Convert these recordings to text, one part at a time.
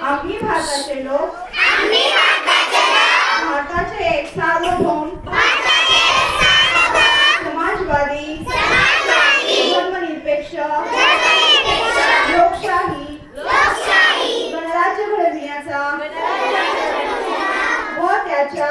आम्ही भारताचे लोक. भारताचे एक सार्वभौम. समाजवादी. धर्मनिरपेक्ष. लोकशाही. गणराज्य घडविण्याचा. व त्याच्या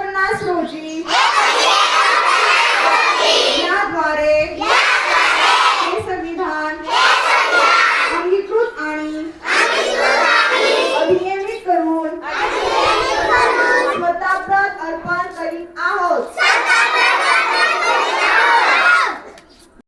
classroom, gente.